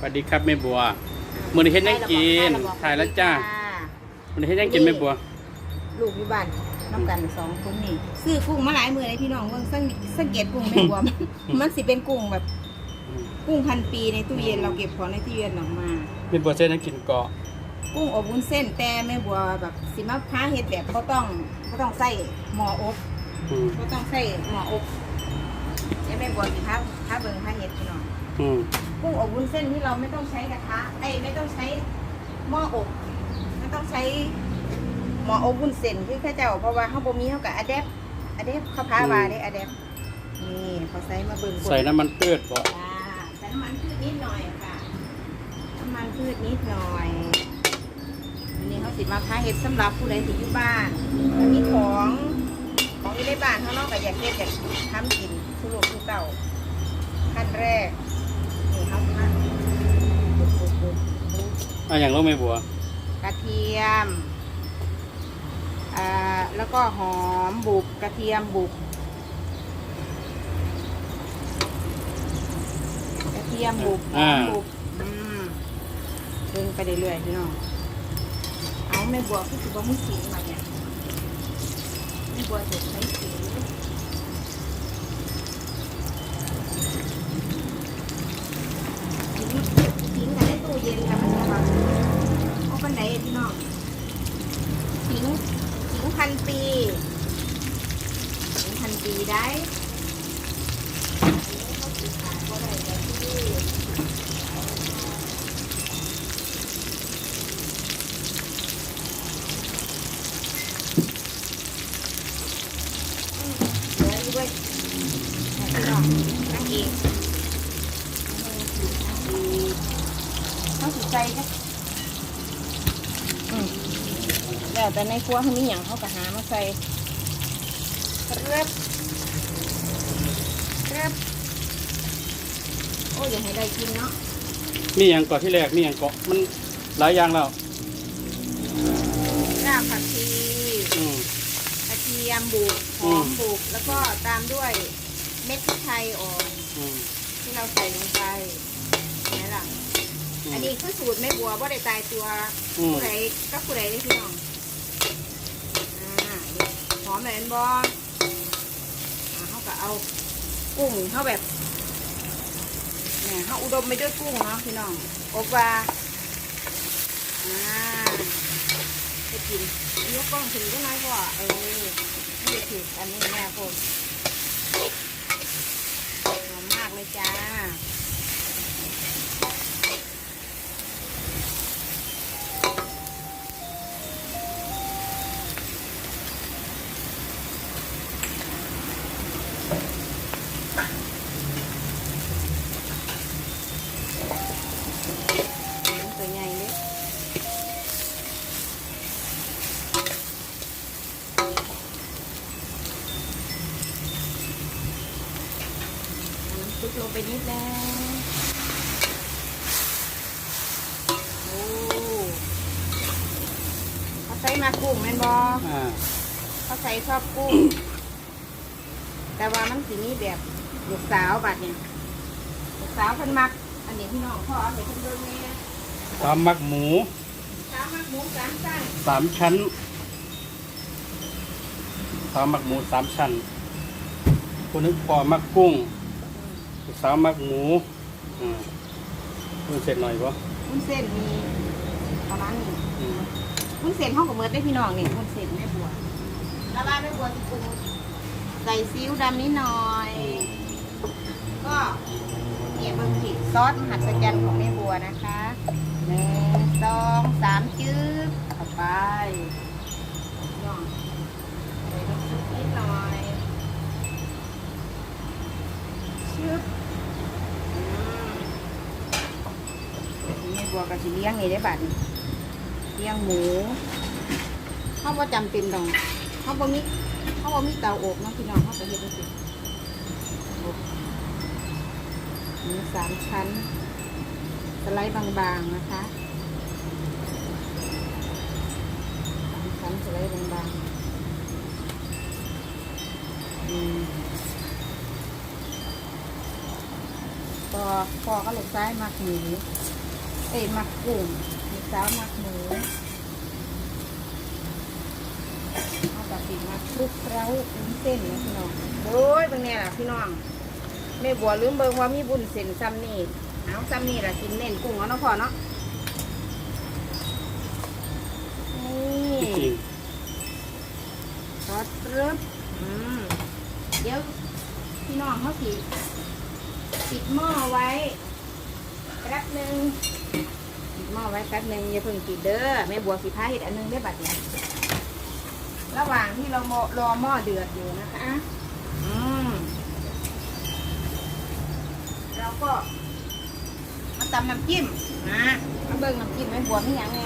สวัสดีครับแม่บัวมื้อนี้เฮ็ดหยังกินถ่ายแล้วจ้ามื้อนี้เฮ็ดหยังกินแม่บัว ลูกอยู่บ้านน้ำกันสองคนนี่ซื้อกุ้งมาหลายมือเลยพี่น้องเบิ่งสังสังเกตกุ้งแม่บัวมันสิเป็นกุ้งแบบ กุ้งพันปีในตู้เย็นเราเก็บของในตู้เย็นออกมาแม่บัวเฮ็ดหยังกินเกาะกุ้งอบวุ้นเส้นแต่แม่บัวแบบสิมาพาเฮ็ดแบบก็ต้องก็ต้องใส่หม้ออบอืมก็ต้องใส่หม้ออบเดี๋ยวแม่บัวสิพาพาเบิ่งพาเฮ็ดพี่น้องอืม กุ้งอบวุ้นเส้นที่เราไม่ต้องใช้กระทะไอ้ยไม่ต้องใช้หม้ออบไม่ต้องใช้หม้ออบวุ้นเส้นคือข้าเจ้าเพราะว่าเขาบ่มีเขากับอะแดปอะแดปเขาพามาได้อะแดปนี่เขาใส่มาเบิ่งใส่น้ำมันพืชบ่จ้าใส่น้ำมันพืชนิดหน่อยค่ะน้ำมันพืชนิดหน่อยอันนี้เขาสิมาพาเฮ็ดสำหรับผู้ใดที่อยู่บ้านอันนี้ของของที่ได้บ้านเขาเนาะก็อยากเฮ็ดอยากทำกินสุลูกสุเต่าขั้นแรก อะอย่างลงแม่บัว กระเทียมอ่าแล้วก็หอมบุบกระเทียมบุบกระเทียมบุบหอมบุบอืมดึงไปเรื่อยๆพี่น้องเอาไม่บวกคือถือว่ามุสีมาเนี่ยไม่บวกจะใช้สีทิ้งทิ้งกันในตู้เย็นค่ะมันจะแบบเอาปันไหนพี่น้องทิ้งทิ้งพันปีทิ้งพันปีได้อันนี้เขาสีขายก็ได้แต่ที่ เหลืออยู่ด้วยพี่น้องนั่งเอง เขาสิใจจ้ะอืมแล้วแต่ในครัวเขามีอย่างเขาก็หามาใส่เรียบเรียบโอ้ยอย่าให้ได้กินเนาะมีหยังเกาะที่แรกมีหยังเกาะมันหลายอย่างแล้ว รากผักชีอืม กระเทียมบุกหอมบุกแล้วก็ตามด้วยเม็ดพริกไทยอ่อน อืมที่เราใส่ลงไปนี่ล่ะ อันนี้คือสูตรไม่บัวว่าได้ตายตัวอืม ผู้ใดก็ผู้ใดได้พี่น้องอ่าหอมแบบนั้นบออ่าเขาก็เอากุ้งเขาแบบเนี่ยเขาอุดมไปด้วยกุ้งเนาะพี่น้องอบว่าอ่าไปกินยกกล้องถึงก็น้อยกว่าเออไม่ได้ถืออันนี้แม่ผม นิดแล้วโอ้เขาใส่มากุ้งแม่นบออ่าเขาใส่ชอบกุ้ง แต่ว่ามันสีนี้แบบลูกสาวบัดเนี่ยลูกสาวเพิ่นมัก อันนี้พี่น้องพ่อเอาไปเพิ่นเบิ่งแม่ตามมักหมูสาวมักหมูสามชั้นสามชั้นสาวมักหมูสามชั้นคนนึงพอมักกุ้ง ลูกสาวมักหมูอืมคุณเสร็จหน่อยบ่วุ้นเส้นมีประมาณนี้อืมวุ้นเส้นห้องกับเมิดได้พี่น้องนี่วุ้นเส้นแม่บัวแล้วบ้านแม่บัวสิปรุงใส่ซีอิ๊วดำนิดหน่อย ก็เนี่ยเบิ่งผิดซอสมหัศจรรย์ของแม่บัวนะคะหนึ่งสองสามจืดเข้าไปพี่น้องใส่น้ำซุปนิดหน่อยชึบอืมแม่ บัวก็สิเลี้ยงนี่ได้บัดเลี้ยงหมูเขาบ่จำเป็นดอกเขาบ่มีเขาบ่มีเตาอบเนาะพี่น้องเขาก็เฮ็ดจังซี่อบหมูสามชั้นสไลด์บางๆนะคะสามชั้นสไลด์บางๆก็พอพอก็ลูกซ้ายมักหมู เอ้ยมักกุ้งลูกสาวมักหมูเอาแบบติมักคลุกเคล้าวุ้นเส้นนะพี่น้องโอ้ยเป็นไงล่ะพี่น้องแม่บัวลืมเบิ่งว่ามีบุญเส้นซ้ำนี่เอาซ้ำนี่ล่ะกินเน้นกุ้งเอาเนาะพ่อเนาะนี่ทอสเริ่มอืมเดี๋ยวพี่น้องเขาสิปิดหม้อไว้แป๊บหนึ่ง ปิดหม้อไว้แป๊บหนึ่งอย่าเพิ่งปิดเด้อแม่บัวสิพาเห็ดอันหนึงได้อบัดเนี่ยระหว่างที่เรารอรอหม้อเดือดอยู่นะคะอืมเราก็มาตำน้ำจิ้มนะมาเบิ่งน้ำจิ้มแม่บัวมีอย่างไง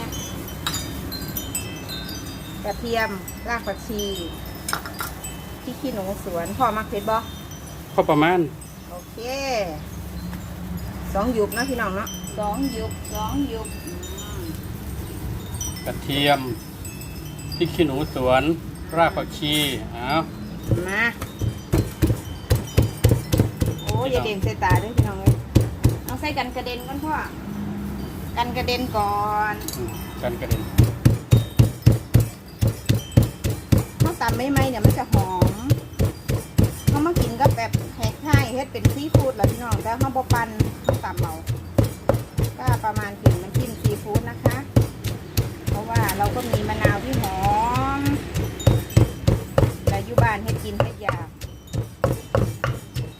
กระเทียมรากผักชีพริกขี้หนูสวนพ่อมักเผ็ดบ่พอประมาณ โอเคสองหยุบนะพี่น้องเนาะ สองหยุบสองหยุบอืมกระเทียมพริกขี้หนูสวน รากผักชีเอามาโอ้ยอย่าเด่นใส่ตาด้วยพี่น้องเลยเอาใส่กันกระเด็นก่อนพ่อกันกระเด็นก่อนอืมกันกระเด็นข้าวตำไม่ไหมเนี่ยมันจะหอมเขามากินก็แบบแหกไห้เฮ็ดเป็นซีฟู้ดแหละพี่น้องแต่ข้าวบปันข้าวตำเอาก็ ประมาณกลิ่นมันกินซีฟู้ดนะคะ เพราะว่าเราก็มีมะนาวที่หอมแต่อยู่บ้านเฮ็ดกินเฮ็ดอยาก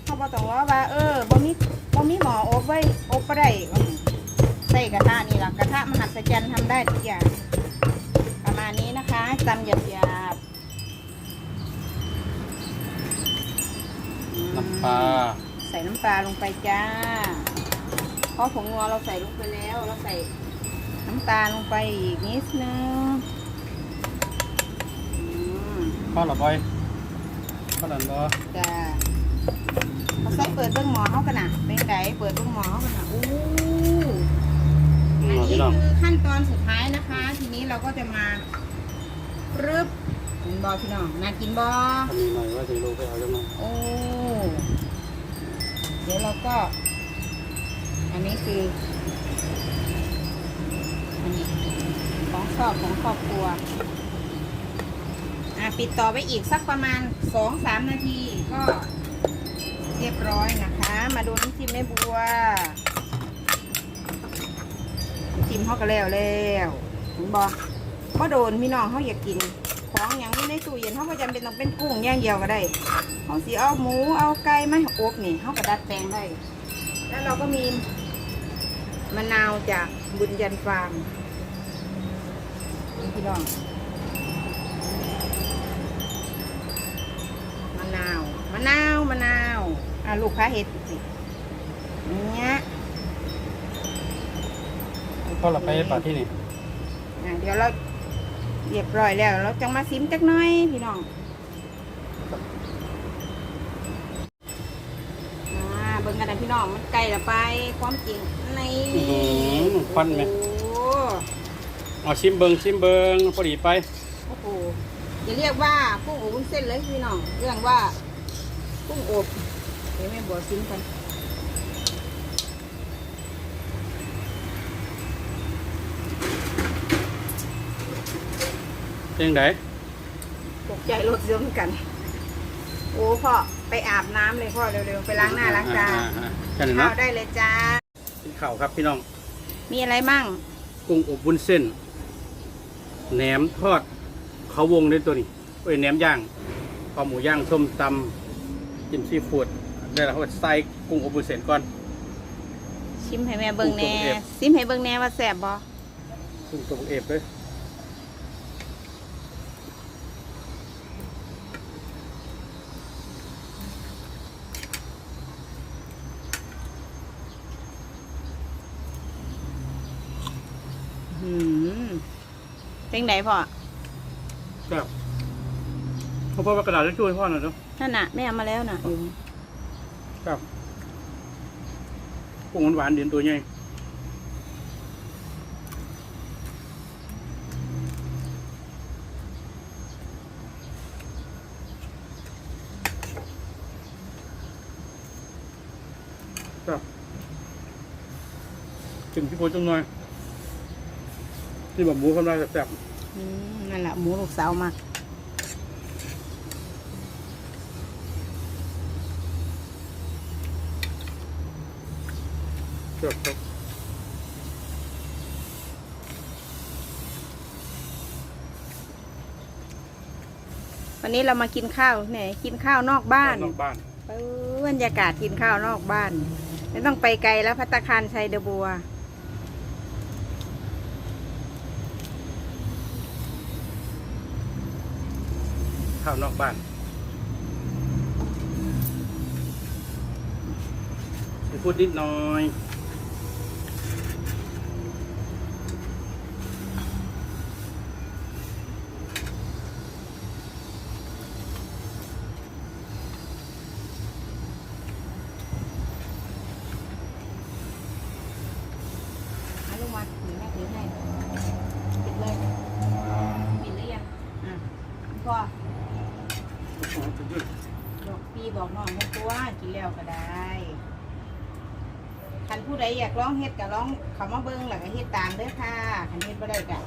เขาบอกต้องว่าว่า เออบ่มีบ่มีหมออบไว้อบบ่ได้ว่าหั่นใส่กระทะนี่ล่ะกระทะมหัศจรรย์ทำได้ทุกอย่างประมาณนี้นะคะตำหยาบหยาบๆอืมน้ำปลาใส่น้ำปลาลงไปจ้า เพราะผงนัวเราใส่ลงไปแล้ว เราใส่น้ำตาลลงไปอีกนิดนึงอืมข้าวหลับบอยข้าวหลันบอจ้าเราใส่เปิดเบื้องหมอเขากันนะเป็นไงเปิดเบื้องหมอเขากันนะอู้อือันมนี้พี่น้องคือขั้นตอนสุดท้ายนะคะ ทีนี้เราก็จะมารึบเห็นบอพี่น้องน่ากินบออันนี้หน่อยว่าจะรู้ไปเอาจังไงโอ้เดี๋ยวเราก็ อันนี้คืออันนี้ของชอบของครอบครัวอะปิดต่อไปอีกสักประมาณสองสามนาทีก็เรียบร้อยนะคะ มาดูน้ำจิ้มแม่บัวจิ้มเขาก็แล้วแล้วถึงบอกก็โดนพี่น้องเขาอยากกินของอย่างนี้ในตู้เย็นเขาก็จำเป็นต้องเป็นกุ้งอย่างเดียวก็ได้เขาสิเอาหมูเอาไก่มาอบนี่เขาก็ดัดแปลงได้ แล้วเราก็มี มะนาวจากบุญยันฟาร์มนี่พี่น้อง มะนาว มะนาว มะนาว อะลูกค้าเห็ดสิเนี้ยข้าวหลับไปป่าที่นี่อะเดี๋ยวเราเรียบร้อยแล้ว เราจะมาซิมจักหน้อยพี่น้อง บิ่งกันนะพี่น้องมันไกลละไปความจริงในอื้อหือควันไหม โอ้โหเอาชิมเบิงชิมเบิงพอดีไป โอ้โหอย่าเรียกว่ากุ้งอบวุ้นเส้นเลยพี่น้องเรื่องว่ากุ้งอบเดี๋ยวแม่บัวซิมกันเพียงไดตกใจรถยนต์กัน โอ้พ่อ ไปอาบน้ำเลยพ่อเร็วๆ ไปล้างหน้าล้างตาอ่อ่แค่นี้ข้าเนาะวได้เลยจ้า กินข้าวครับพี่น้อง มีอะไรมั่ง กุ้งอบวุ้นเส้น แหนมทอด เขาวงด้วยตัวนี้เอ้ยแหนมย่างคอหมูย่างส้มตำจิ้มซีฟู้ดได้แล้วเขาก็ใส่กุ้งอบวุ้นเส้นก่อน ชิมให้แม่เบิ่งแน่กุ้งตัวเอฟซิมให้เบิ่งแน่ว่าแสบบ่กุ้งตัวเอฟเลย หืม เป็นไหนพ่อครับพ่อพ่อเอากระดาษจะช่วยพ่อหน่อยเนาะนั่นน่ะแม่เอามาแล้วน่ะอยู่ครับกุ้งหวานๆเด่นตัวใหญ่ครับถึงพี่โพจังหน่อย ที่แบบหมูคำลายแซ่บอืมนั่นแหละหมูลูกสาวมากๆแซ่บครับวันนี้เรามากินข้าวไหนกินข้าวนอกบ้านนอกบ้านเออบรรยากาศกินข้าวนอกบ้าน ไม่ต้องไปไกลแล้วพัตตาคารชัยเดอะบัว ข้าวนอกบ้านพูดนิดหน่อย เอาลงมาถือแม่ถือให้ปิดเลยปิดหรือยังอะพ่อบอกพี่บอกน้องให้ตัวกินแล้วก็ได้ คันผู้ใดอยากร้องเฮ็ดก็ร้องเขามาเบิ้งหลังก็เฮ็ดตามเด้อค่ะคันเฮ็ดบ่ได้ก็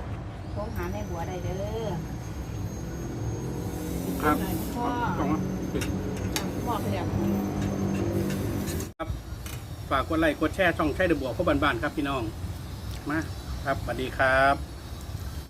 โทรหาแม่บัวได้เด้อครับพ่อพ่อต้องมาปิดพ่อเรียบฝากกดไลค์กดแชร์ช่องใช้เดอะบวกเข้าบ้านๆครับพี่น้องมาครับสวัสดีครับ